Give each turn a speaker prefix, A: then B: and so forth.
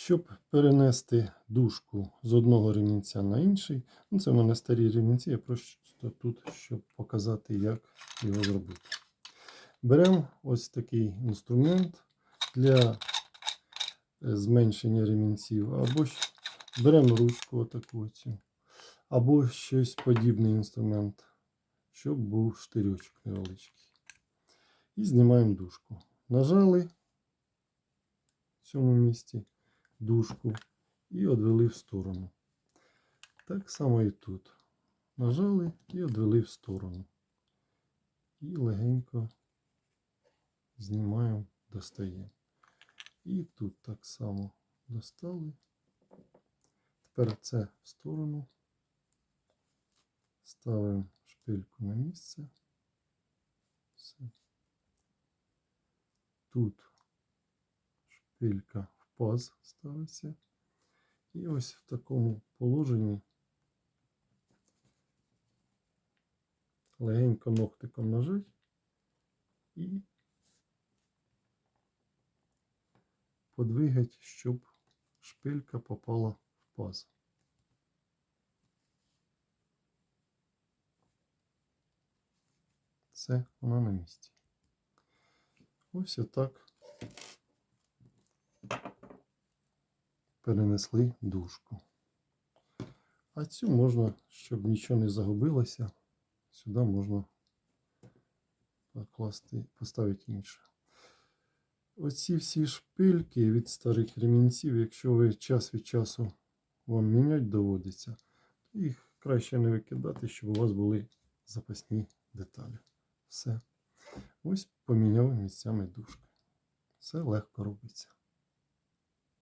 A: Щоб перенести дужку з одного ремінця на інший, ну це в мене старі ремінці, я просто тут, щоб показати, як його зробити. Беремо ось такий інструмент для е, зменшення ремінців, або беремо ручку отаку або щось подібний інструмент, щоб був штирьочок невеличкий. І знімаємо дужку. Нажали в цьому місці дужку і одвели в сторону. Так само і тут. Нажали і одвели в сторону. І легенько знімаємо, достаємо. І тут так само достали. Тепер це в сторону. Ставимо шпильку на місце. Все. Тут шпилька паз ставиться. І ось в такому положенні легенько ногтиком нажать і подвигать, щоб шпилька попала в паз. Все, вона на місці. Ось отак перенесли дужку. А цю можна, щоб нічого не загубилося, сюди можна покласти, поставити інше. Оці всі шпильки від старих ремінців, якщо ви час від часу вам міняти доводиться, то їх краще не викидати, щоб у вас були запасні деталі. Все. Ось поміняв місцями дужки. Все легко робиться.